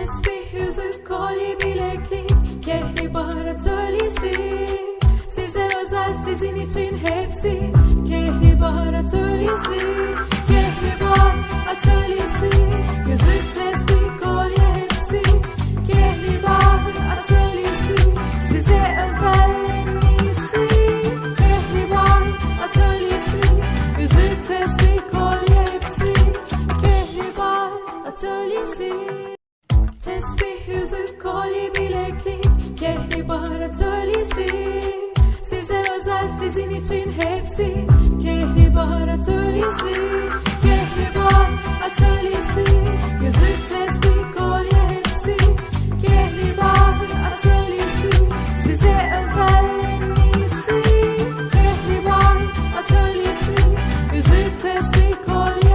Tesbih, yüzük, kolye, bileklik, kehribar atölyesi. Size özel sizin için hepsi Kehribar atölyesi. Kehribar atölyesi Yüzük, tesbih, kolye hepsi Kehribar atölyesi. Size özel en iyisi atölyesi. Yüzük, tesbih, kolye hepsi Kehribar atölyesi. Tesbih, yüzük, kolye, bileklik, kehribar atölyesi Size özel sizin için hepsi. Kehribar atölyesi Kehribar atölyesi Yüzük, tesbih, kolye hepsi. Kehribar atölyesi Size özel en iyisi Kehribar atölyesi Yüzük, tesbih, kolye